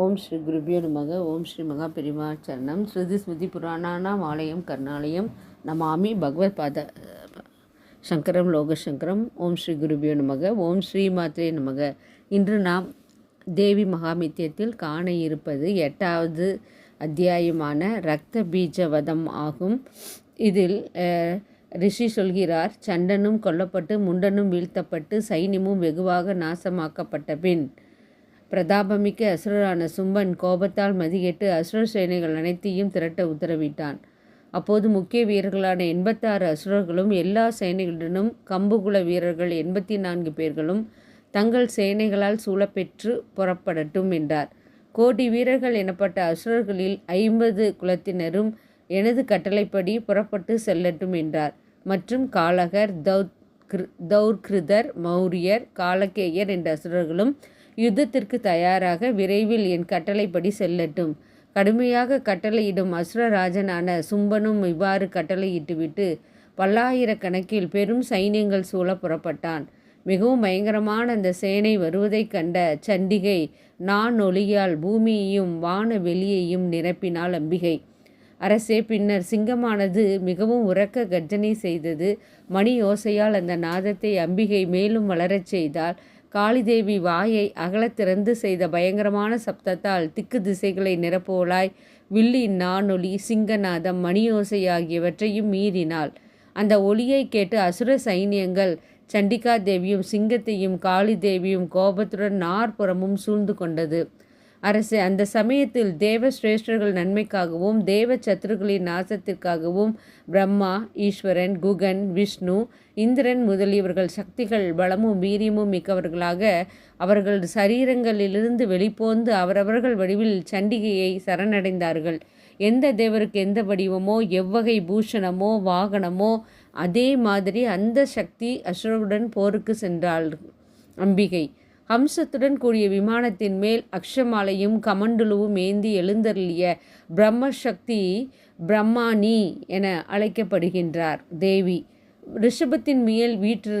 ஓம் ஸ்ரீ குருபியோ நமக ஓம் ஸ்ரீ மகா பெரிமா சரணம். ஸ்ருதி ஸ்மிருதி புராணானாம் ஆலயம் கர்ணாலயம் நமாமி பகவத் பாத சங்கரம் லோகசங்கரம். ஓம் ஸ்ரீ குருபியோ நமக ஓம் ஸ்ரீ மாத்ரே நமக. இன்று நாம் தேவி மகாமித்தியத்தில் காண இருப்பது எட்டாவது அத்தியாயமான ரத்த பீஜவதம் ஆகும். இதில் ரிஷி சொல்கிறார் சண்டனும் கொல்லப்பட்டு முண்டனும் வீழ்த்தப்பட்டு சைன்யமும் வெகுவாக நாசமாக்கப்பட்ட பின் பிரதாபமிக்க அசுரரான சும்பன் கோபத்தால் மதிகெட்டு அசுர சேனைகள் அனைத்தையும் திரட்ட உத்தரவிட்டான். அப்போது முக்கிய வீரர்களான எண்பத்தாறு அசுரர்களும் எல்லா சேனைகளுடனும் கம்புகுல வீரர்கள் எண்பத்தி நான்கு பேர்களும் தங்கள் சேனைகளால் சூழப்பெற்று புறப்படட்டும் என்றார். கோடி வீரர்கள் எனப்பட்ட அசுரர்களில் ஐம்பது குலத்தினரும் எனது கட்டளைப்படி புறப்பட்டு செல்லட்டும் என்றார். மற்றும் காலகர் தௌத் தௌர்கிருதர் மௌரியர் காலகேயர் என்ற அசுரர்களும் யுத்தத்திற்கு தயாராக விரைவில் என் கட்டளைப்படி செல்லட்டும். கடுமையாக கட்டளையிடும் அசுரராஜனான சும்பனும் இவ்வாறு கட்டளையிட்டுவிட்டு பல்லாயிரக்கணக்கில் பெரும் சைன்யங்கள் சூழ புறப்பட்டான். மிகவும் பயங்கரமான அந்த சேனை வருவதைக் கண்ட சண்டிகை நான் ஒளியால் பூமியையும் வான வெளியையும் நிரப்பினாள் அம்பிகை. அரசே பின்னர் சிங்கமானது மிகவும் உறக்க கர்ஜனை செய்தது. மணி ஓசையால் அந்த நாதத்தை அம்பிகை மேலும் வளரச் செய்தால் காளிதேவி வாயை அகலத் திறந்து செய்த பயங்கரமான சப்தத்தால் திக்கு திசைகளை நிரப்புவலாய் வில்லி நானொலி சிங்கநாதம் மணியோசை ஆகியவற்றையும் மீறினாள். அந்த ஒளியை கேட்டு அசுர சைனியங்கள் சண்டிகா தேவியும் சிங்கத்தையும் காளி தேவியும் கோபத்துடன் நாற்புறமும் சூழ்ந்து கொண்டது. அரசு அந்த சமயத்தில் தேவ சிரேஷ்டர்கள் நன்மைக்காகவும் தேவ சத்துருக்களின் நாசத்திற்காகவும் பிரம்மா ஈஸ்வரன் குகன் விஷ்ணு இந்திரன் முதலியவர்கள் சக்திகள் பலமும் வீரியமும் மிக்கவர்களாக அவர்கள் சரீரங்களிலிருந்து வெளிப்போந்து அவரவர்கள் வடிவில் சண்டிகையை சரணடைந்தார்கள். எந்த தேவருக்கு எந்த வடிவமோ எவ்வகை பூஷணமோ வாகனமோ அதே மாதிரி அந்த சக்தி அசுரவுடன் போருக்கு சென்றாள். அம்பிகை அம்சத்துடன் கூடிய விமானத்தின் மேல் அக்ஷமாலையும் கமண்டலுவும் ஏந்தி எழுந்தருளிய பிரம்மசக்தி பிரம்மானி என அழைக்கப்படுகின்றார். தேவி ரிஷபத்தின் மேல் வீற்று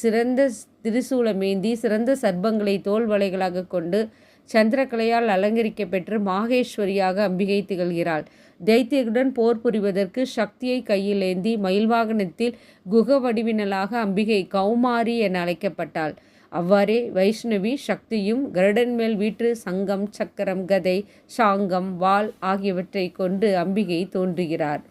சிறந்த திரிசூலமேந்தி சிறந்த சர்பங்களை தோல் வலைகளாக கொண்டு சந்திரகலையால் அலங்கரிக்க பெற்று மாகேஸ்வரியாக அம்பிகை திகழ்கிறாள். தைத்தியருடன் போர் புரிவதற்கு சக்தியை கையில் ஏந்தி மயில்வாகனத்தில் குக வடிவினலாக அம்பிகை கௌமாரி என அழைக்கப்பட்டாள். அவ்வாறே வைஷ்ணவி சக்தியும் கருடன் மேல் வீற்று சங்கம் சக்கரம் கதை சாங்கம் வாள் ஆகியவற்றை கொண்டு அம்பிகை தோன்றுகிறார்.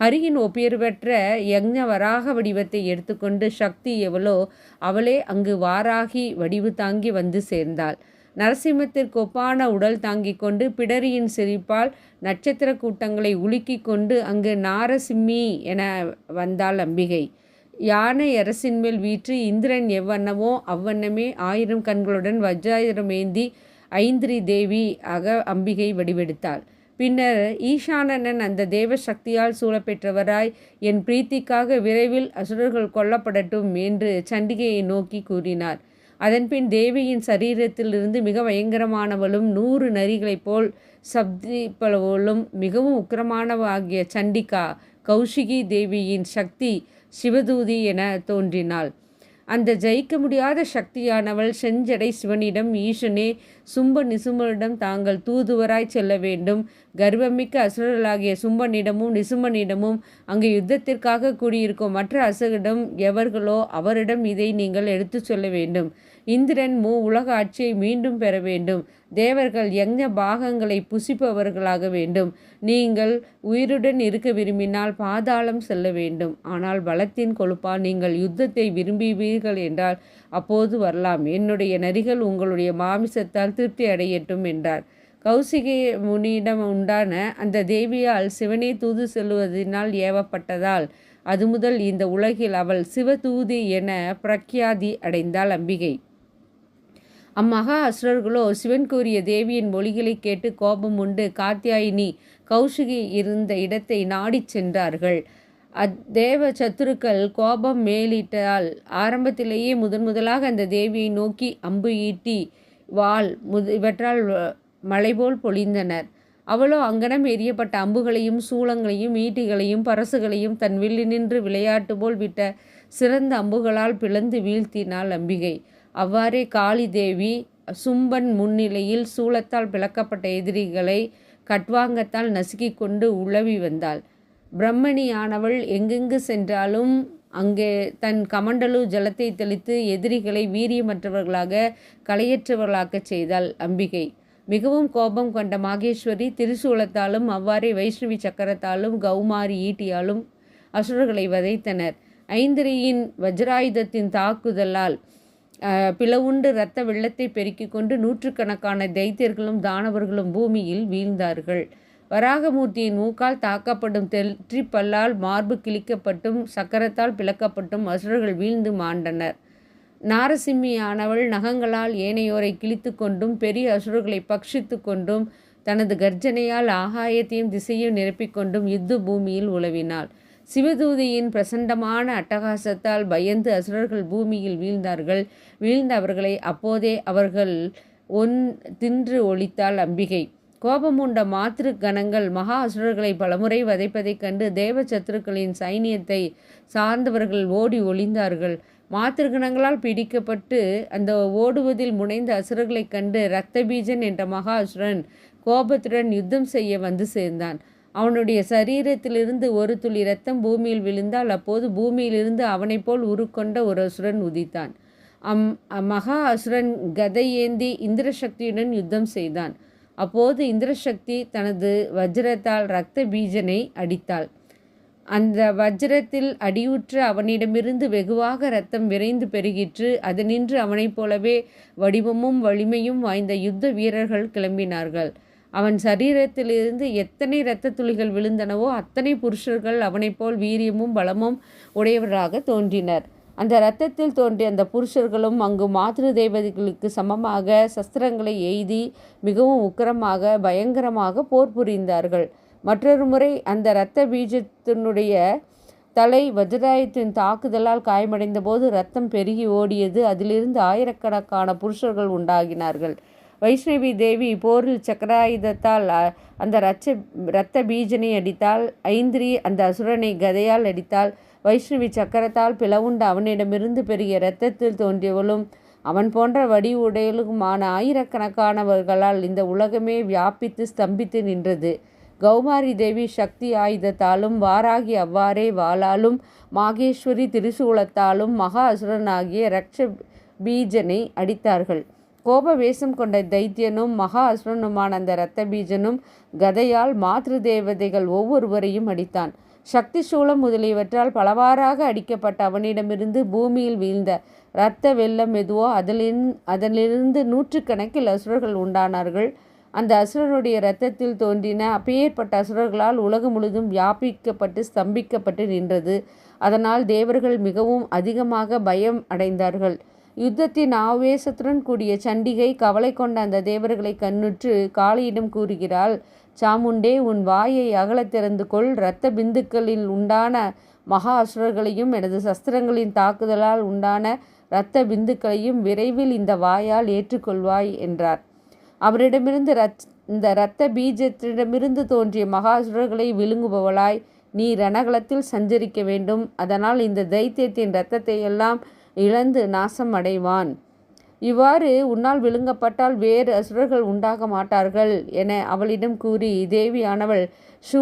ஹரியின் ஒப்பியர்வற்ற யக்ஞ வராக வடிவத்தை எடுத்துக்கொண்டு சக்தி எவளோ அவளே அங்கு வாராகி வடிவு தாங்கி வந்து சேர்ந்தாள். நரசிம்மத்திற்கு ஒப்பான உடல் தாங்கிக் கொண்டு பிடரியின் சிரிப்பால் நட்சத்திர கூட்டங்களை உலுக்கிக் கொண்டு அங்கு நாரசிம்மி என வந்தாள் அம்பிகை. யானை அரசின் மேல் வீற்று இந்திரன் எவ்வண்ணமோ அவ்வண்ணமே ஆயிரம் கண்களுடன் வஜ்ராயுதம் ஏந்தி ஐந்திரி தேவி ஆக அம்பிகை வடிவெடுத்தாள். பின்னர் ஈசானனன் அந்த தேவ சக்தியால் சூழப்பெற்றவராய் என் பிரீத்திக்காக விரைவில் அசுரர்கள் கொல்லப்படட்டும் என்று சண்டிகையை நோக்கி கூறினார். அதன்பின் தேவியின் சரீரத்திலிருந்து மிக பயங்கரமானவளும் நூறு நரிகளைப் போல் சப்திப்பளவளும் மிகவும் உக்கிரமானவாகிய சண்டிகா கௌஷிகி தேவியின் சக்தி சிவதூதி என தோன்றினாள். அந்த ஜெயிக்க முடியாத சக்தியானவள் செஞ்சடை சிவனிடம் ஈசனே சும்ப நிசும்பனிடம் தாங்கள் தூதுவராய் செல்ல வேண்டும். கர்வமிக்க அசுரர்களாகிய சும்பனிடமும் நிசும்பனிடமும் அங்கு யுத்தத்திற்காக கூடியிருக்கும் மற்ற அசுரிடம் எவர்களோ அவரிடம் இதை நீங்கள் எடுத்துச் சொல்ல வேண்டும். இந்திரன் மூ உலக ஆட்சியை மீண்டும் பெற வேண்டும். தேவர்கள் யக்ஞ பாகங்களை புசிப்பவர்களாக வேண்டும். நீங்கள் உயிருடன் இருக்க விரும்பினால் பாதாளம் செல்ல வேண்டும். ஆனால் பலத்தின் கொழுப்பால் நீங்கள் யுத்தத்தை விரும்புவீர்கள் என்றால் அப்போது வரலாம். என்னுடைய நரிகள் உங்களுடைய மாமிசத்தால் திருப்தி அடையட்டும் என்றார். கௌசிகை முனியிடம் உண்டான அந்த தேவியால் சிவனே தூது செல்லுவதனால் ஏவப்பட்டதால் அது முதல் இந்த உலகில் அவள் சிவதூதி என பிரக்யாதி அடைந்தாள் அம்பிகை. அம்மகா அசுரர்களோ சிவன் கூறிய தேவியின் மொழிகளை கேட்டு கோபம் உண்டு. காத்தியாயினி கௌஷிகி இருந்த இடத்தை நாடிச் சென்றார்கள். அத்தேவ சத்துருக்கள் கோபம் மேலிட்டால் ஆரம்பத்திலேயே முதன் முதலாக அந்த தேவியை நோக்கி அம்பு ஈட்டி வாள் முது இவற்றால் மலைபோல் பொழிந்தனர். அவளோ அங்கனம் எரியப்பட்ட அம்புகளையும் சூளங்களையும் ஈட்டிகளையும் பரசுகளையும் தன் வில்லினின்று விளையாட்டு போல் விட்ட சிறந்த அம்புகளால் பிளந்து வீழ்த்தினாள் அம்பிகை. அவ்வாறே காளி தேவி சும்பன் முன்னிலையில் சூலத்தால் பிளக்கப்பட்ட எதிரிகளை கட்வாங்கத்தால் நசுக்கிக் கொண்டு உழவி வந்தாள். பிரம்மணியானவள் எங்கெங்கு சென்றாலும் அங்கே தன் கமண்டலு ஜலத்தை தெளித்து எதிரிகளை வீரியமற்றவர்களாக கலையற்றவர்களாக்கச் செய்தாள் அம்பிகை. மிகவும் கோபம் கொண்ட மாகேஸ்வரி திரிசூலத்தாலும் அவ்வாறே வைஷ்ணவி சக்கரத்தாலும் கௌமாரி ஈட்டியாலும் அசுரர்களை வதைத்தனர். ஐந்திரியின் வஜ்ராயுதத்தின் தாக்குதலால் பிளவுண்டு இரத்த வெள்ளத்தை பெருக்கிக் கொண்டு நூற்றுக்கணக்கான தைத்தியர்களும் தானவர்களும் பூமியில் வீழ்ந்தார்கள். வராகமூர்த்தியின் மூக்கால் தாக்கப்படும் தெற்றி பல்லால் மார்பு கிழிக்கப்பட்டும் சக்கரத்தால் பிளக்கப்பட்டும் அசுரர்கள் வீழ்ந்து மாண்டனர். நாரசிம்மியானவள் நகங்களால் ஏனையோரை கிழித்து கொண்டும் பெரிய அசுரர்களை பக்ஷித்து கொண்டும் தனது கர்ஜனையால் ஆகாயத்தையும் திசையும் நிரப்பிக்கொண்டும் யுத்த பூமியில் உழவினாள் சிவதூதியின் பிரசண்டமான அட்டகாசத்தால் பயந்து அசுரர்கள் பூமியில் வீழ்ந்தார்கள். வீழ்ந்த அவர்களை அப்போதே அவர்கள் ஒன் தின்று ஒழித்தாள் அம்பிகை. கோபமுண்ட மாத்திரு கணங்கள் மகா அசுரர்களை பலமுறை வதைப்பதைக் கண்டு தேவ சத்துருக்களின் சைனியத்தை சார்ந்தவர்கள் ஓடி ஒளிந்தார்கள். மாத்திருகணங்களால் பிடிக்கப்பட்டு அந்த ஓடுவதில் முனைந்த அசுரர்களைக் கண்டு ரத்தபீஜன் என்ற மகா அசுரன் கோபத்துடன் யுத்தம் செய்ய வந்து சேர்ந்தான். அவனுடைய சரீரத்திலிருந்து ஒரு துளி ரத்தம் பூமியில் விழுந்தால் அப்போது பூமியிலிருந்து அவனைப் போல் உருக்கொண்ட ஒரு அசுரன் உதித்தான். அம் மகா அசுரன் கதை ஏந்தி இந்திரசக்தியுடன் யுத்தம் செய்தான். அப்போது இந்திரசக்தி தனது வஜ்ரத்தால் இரத்த பீஜனை அடித்தாள். அந்த வஜ்ரத்தில் அடியுற்ற அவனிடமிருந்து வெகுவாக இரத்தம் விரைந்து பெருகிற்று அதனின்று அவனைப் போலவே வடிவமும் வலிமையும் வாய்ந்த யுத்த வீரர்கள் கிளம்பினார்கள். அவன் சரீரத்திலிருந்து எத்தனை இரத்த துளிகள் விழுந்தனவோ அத்தனை புருஷர்கள் அவனைப் போல் வீரியமும் பலமும் உடையவராக தோன்றினர். அந்த இரத்தத்தில் தோன்றிய அந்த புருஷர்களும் அங்கு மாத்திரு தேவதைகளுக்கு சமமாக சஸ்திரங்களை எய்தி மிகவும் உக்கரமாக பயங்கரமாக போர் புரிந்தார்கள். மற்றொரு முறை அந்த இரத்த பீஜத்தினுடைய தலை வஜ்ராயத்தின் தாக்குதலால் காயமடைந்த போது ரத்தம் பெருகி ஓடியது அதிலிருந்து ஆயிரக்கணக்கான புருஷர்கள் உண்டாகினார்கள். வைஷ்ணவி தேவி போரில் சக்கராயுதத்தால் அந்த ரச்ச இரத்த பீஜனை அடித்தால் ஐந்திரி அந்த அசுரனை கதையால் அடித்தால் வைஷ்ணவி சக்கரத்தால் பிளவுண்டு அவனிடமிருந்து பெரிய இரத்தத்தில் தோன்றியவளும் அவன் போன்ற வடி உடையலுமான ஆயிரக்கணக்கானவர்களால் இந்த உலகமே வியாபித்து ஸ்தம்பித்து நின்றது. கௌமாரி தேவி சக்தி ஆயுதத்தாலும் வாராகி அவ்வாறே வாளாலும் மாகேஸ்வரி திரிசூலத்தாலும் மகா அசுரனாகிய ரக்ஷ பீஜனை அடித்தார்கள். கோப வேஷம் கொண்ட தைத்தியனும் மகா அசுரனுமான அந்த இரத்த பீஜனும் கதையால் மாத்ரு தேவதைகள் ஒவ்வொருவரையும் அடித்தான். சக்தி சூளம் முதலியவற்றால் பலவாறாக அடிக்கப்பட்ட அவனிடமிருந்து பூமியில் வீழ்ந்த இரத்த வெள்ளம் எதுவோ அதிலின் அதனிலிருந்து நூற்றுக்கணக்கில் அசுரர்கள் உண்டானார்கள். அந்த அசுரனுடைய இரத்தத்தில் தோன்றின அப்பேற்பட்ட அசுரர்களால் உலகம் முழுதும் வியாபிக்கப்பட்டு ஸ்தம்பிக்கப்பட்டு நின்றது. அதனால் தேவர்கள் மிகவும் அதிகமாக பயம் அடைந்தார்கள். யுத்தத்தின் ஆவேசத்துடன் கூடிய சண்டிகை கவலை கொண்ட அந்த தேவர்களை கண்ணுற்று காளியிடம் கூறுகிறாள் சாமுண்டே உன் வாயை அகலத் திறந்து கொள். இரத்த பிந்துக்களில் உண்டான மகா அசுரர்களையும் எனது சஸ்திரங்களின் தாக்குதலால் உண்டான இரத்த பிந்துக்களையும் விரைவில் இந்த வாயால் ஏற்றுக்கொள்வாய் என்றார். அவரிடமிருந்து ரத் இந்த இரத்த பீஜத்திடமிருந்து தோன்றிய மகாசுரர்களை விழுங்குபவளாய் நீ ரணகலத்தில் சஞ்சரிக்க வேண்டும். அதனால் இந்த தைத்தியத்தின் இரத்தத்தை எல்லாம் இழந்து நாசம் அடைவான் இவ்வாறு உன்னால் விழுங்கப்பட்டால் வேறு அசுரர்கள் உண்டாக மாட்டார்கள் என அவளிடம் கூறி தேவியானவள் சூ